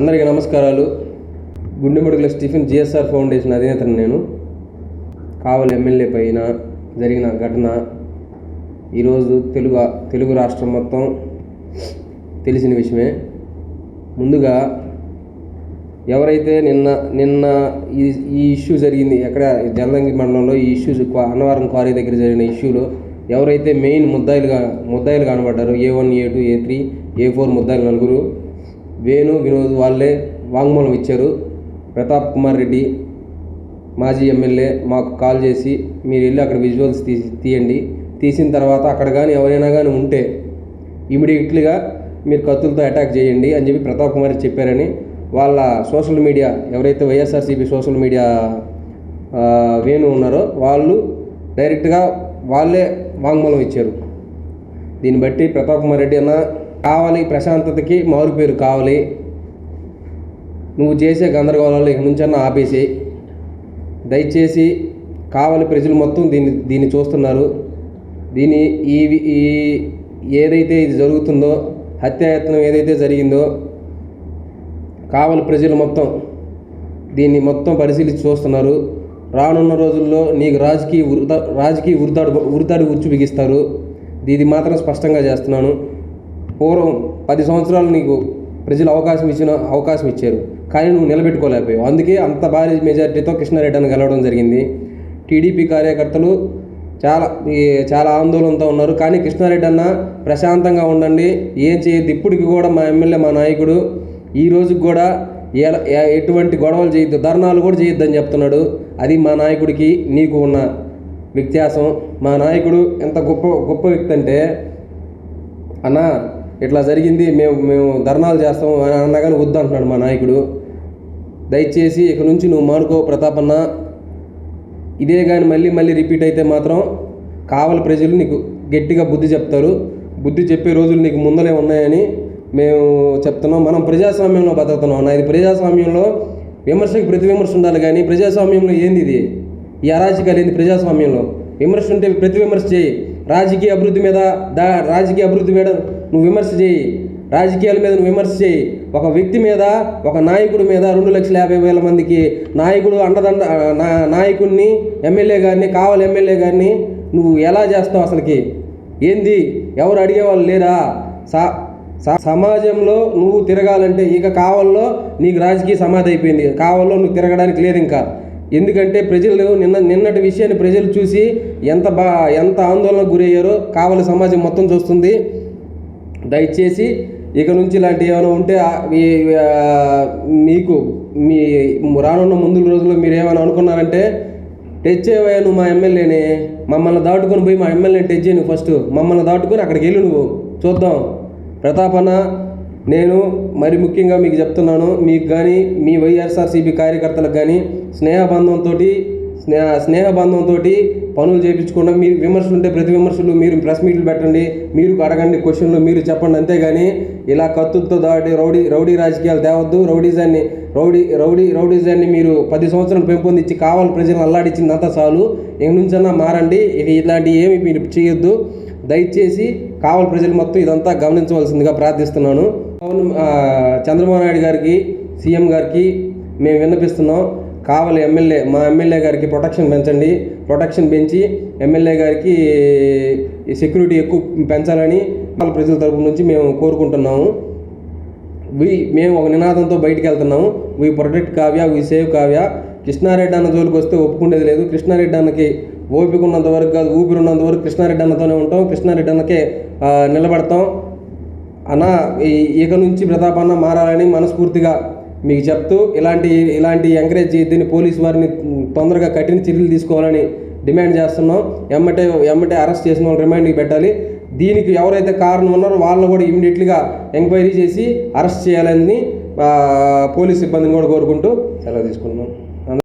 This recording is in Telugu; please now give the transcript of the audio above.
అందరికీ నమస్కారాలు. గుండెముడుగుల స్టీఫెన్ జిఎస్ఆర్ ఫౌండేషన్ అధినేతను నేను. కావలి ఎమ్మెల్యే పైన జరిగిన ఘటన ఈరోజు తెలుగు తెలుగు రాష్ట్రం మొత్తం తెలిసిన విషయమే. ముందుగా ఎవరైతే నిన్న నిన్న ఈ ఈ ఇష్యూ జరిగింది ఎక్కడ జలదంగి మండలంలో ఈ ఇష్యూస్ అన్నవరం క్వారీ దగ్గర జరిగిన ఇష్యూలో ఎవరైతే మెయిన్ ముద్దాయిలుగా ముద్దాయిలు కనబడ్డారు A one A two A three A four ముద్దాయిలు నలుగురు వేణు వినోద్ వాళ్ళే వాంగ్మూలం ఇచ్చారు. ప్రతాప్ కుమార్ రెడ్డి మాజీ ఎమ్మెల్యే మాకు కాల్ చేసి మీరు వెళ్ళి అక్కడ విజువల్స్ తీసి తీయండి. తీసిన తర్వాత అక్కడ కానీ ఎవరైనా కానీ ఉంటే ఇమీడియట్లీగా మీరు కత్తులతో అటాక్ చేయండి అని చెప్పి ప్రతాప్ కుమార్ చెప్పారని వాళ్ళ సోషల్ మీడియా ఎవరైతే వైఎస్ఆర్సీపీ సోషల్ మీడియా వేణు ఉన్నారో వాళ్ళు డైరెక్ట్గా వాళ్ళే వాంగ్మూలం ఇచ్చారు. దీన్ని బట్టి ప్రతాప్ కుమార్ రెడ్డి అన్న కావాలి ప్రశాంతతకి మారు పేరు కావాలి. నువ్వు చేసే గందరగోళాలు ఇక నుంచి ఆపేసి దయచేసి కావాలి ప్రజలు మొత్తం దీన్ని దీన్ని చూస్తున్నారు. దీని ఈ ఈ ఏదైతే ఇది జరుగుతుందో హత్యాయత్నం ఏదైతే జరిగిందో కావలి ప్రజలు మొత్తం దీన్ని మొత్తం పరిశీలించి చూస్తున్నారు. రానున్న రోజుల్లో నీకు రాజకీయ వృధా రాజకీయ వృధాడు వృధాడు ఉచ్చు బిగిస్తారు. ఇది మాత్రం స్పష్టంగా చేస్తున్నాను. పూర్వం పది సంవత్సరాలు నీకు ప్రజలు అవకాశం ఇచ్చిన అవకాశం ఇచ్చారు. కానీ నువ్వు నిలబెట్టుకోలేకపోయావు. అందుకే అంత భారీ మెజారిటీతో కృష్ణారెడ్డి అని గెలవడం జరిగింది. టీడీపీ కార్యకర్తలు చాలా చాలా ఆందోళనతో ఉన్నారు. కానీ కృష్ణారెడ్డి అన్న ప్రశాంతంగా ఉండండి. ఏం చేయొద్దు. ఇప్పటికి కూడా మా ఎమ్మెల్యే మా నాయకుడు ఈ రోజుకి కూడా ఎటువంటి గొడవలు చేయొద్దు. ధర్నాలు కూడా చేయొద్దని చెప్తున్నాడు. అది మా నాయకుడికి నీకు ఉన్న వ్యత్యాసం. మా నాయకుడు ఎంత గొప్ప గొప్ప వ్యక్తి అంటే అన్న ఇట్లా జరిగింది మేము మేము ధర్నాలు చేస్తాం అని అన్నా వద్దు అంటున్నాడు మా నాయకుడు. దయచేసి ఇక నుంచి నువ్వు మానుకో ప్రతాపన్న ఇదే కానీ మళ్ళీ మళ్ళీ రిపీట్ అయితే మాత్రం కావలి ప్రజలు నీకు గట్టిగా బుద్ధి చెప్తారు. బుద్ధి చెప్పే రోజులు నీకు ముందలే ఉన్నాయని మేము చెప్తున్నాం. మనం ప్రజాస్వామ్యంలో బతుకుతున్నాం అన్న. ఇది ప్రజాస్వామ్యంలో విమర్శకు ప్రతి విమర్శ ఉండాలి కానీ ప్రజాస్వామ్యంలో ఏంది ఇది? ఈ అరాచకాలు ఏంది ప్రజాస్వామ్యంలో? విమర్శ ఉంటే ప్రతి విమర్శ చేయి. రాజకీయ అభివృద్ధి మీద దా రాజకీయ అభివృద్ధి మీద నువ్వు విమర్శ చేయి. రాజకీయాల మీద నువ్వు విమర్శ చేయి. ఒక వ్యక్తి మీద ఒక నాయకుడి మీద రెండు లక్షల యాభై వేల మందికి నాయకుడు అండదండ నా నాయకుడిని ఎమ్మెల్యే గారిని కావాలి ఎమ్మెల్యే గారిని నువ్వు ఎలా చేస్తావు అసలుకి? ఏంది? ఎవరు అడిగేవాళ్ళు లేరా? సా స- సమాజంలో నువ్వు తిరగాలంటే ఇక కావల్లో నీకు రాజకీయ సమాధి అయిపోయింది. కావల్లో నువ్వు తిరగడానికి లేదు ఇంకా. ఎందుకంటే ప్రజలు నిన్న నిన్నటి విషయాన్ని ప్రజలు చూసి ఎంత బా ఎంత ఆందోళనకు గురయ్యారో కావాలి సమాజం మొత్తం చూస్తుంది. దయచేసి ఇక నుంచి ఇలాంటి ఏమైనా ఉంటే మీకు మీ రానున్న ముందు రోజుల్లో మీరు ఏమైనా అనుకున్నారంటే టచ్ చేయవయ్యా నువ్వు మా ఎమ్మెల్యేని. మమ్మల్ని దాటుకొని పోయి మా ఎమ్మెల్యేని టచ్ చేయను ఫస్ట్. మమ్మల్ని దాటుకొని అక్కడికి వెళ్ళి నువ్వు. చూద్దాం. ప్రతాపన్న నేను మరి ముఖ్యంగా మీకు చెప్తున్నాను మీకు కానీ మీ వైఎస్ఆర్సీపీ కార్యకర్తలకు కానీ స్నేహబంధంతో స్నేహ స్నేహబంధంతో పనులు చేయించకుండా మీరు విమర్శలు ఉంటే ప్రతి విమర్శలు మీరు ప్రెస్ మీట్లు పెట్టండి మీరు అడగండి క్వశ్చన్లు మీరు చెప్పండి. అంతేగాని ఇలా కత్తులతో దాటి రౌడీ రౌడీ రాజకీయాలు తేవద్దు. రౌడీజాన్ని రౌడీ రౌడీ రౌడీజాన్ని మీరు పది సంవత్సరాలు పెంపొందించి కావాలి ప్రజలను అల్లాడించిందంతా చాలు. ఇక నుంచన్నా మారండి. ఇది ఇలాంటివి ఏమి మీరు చేయొద్దు. దయచేసి కావాలి ప్రజలు మొత్తం ఇదంతా గమనించవలసిందిగా ప్రార్థిస్తున్నాను. పవన్ చంద్రబాబు నాయుడు గారికి సీఎం గారికి మేము విన్నపిస్తున్నాం. కావాలి ఎమ్మెల్యే మా ఎమ్మెల్యే గారికి ప్రొటెక్షన్ పెంచండి. ప్రొటెక్షన్ పెంచి ఎమ్మెల్యే గారికి ఈ సెక్యూరిటీ ఎక్కువ పెంచాలని వాళ్ళ ప్రజల తరపు నుంచి మేము కోరుకుంటున్నాము. వి మేము ఒక నినాదంతో బయటికి వెళ్తున్నాము. We protect Kavya we save Kavya. Krishna Reddy అన్న జోలికి వస్తే ఒప్పుకునేది లేదు. కృష్ణారెడ్డి అన్నకి ఓపిక ఉన్నంత వరకు కాదు ఊపిరి ఉన్నంత వరకు కృష్ణారెడ్డి అన్నతోనే ఉంటాం కృష్ణారెడ్డి అన్నకే నిలబడతాం. అన్న ఇక నుంచి ప్రతాప్ అన్న మారాలని మనస్ఫూర్తిగా మీకు చెప్తూ ఇలాంటి ఇలాంటి ఎంకరేజ్ చేయొద్దని పోలీసు వారిని తొందరగా కఠిన చర్యలు తీసుకోవాలని డిమాండ్ చేస్తున్నాం. ఎమ్మటే ఎమ్మటే అరెస్ట్ చేసిన వాళ్ళు రిమాండ్కి పెట్టాలి. దీనికి ఎవరైతే కారణం ఉన్నారో వాళ్ళని కూడా ఇమీడియట్లీగా ఎంక్వైరీ చేసి అరెస్ట్ చేయాలని పోలీస్ సిబ్బందిని కూడా కోరుకుంటూ సెలవు తీసుకున్నాం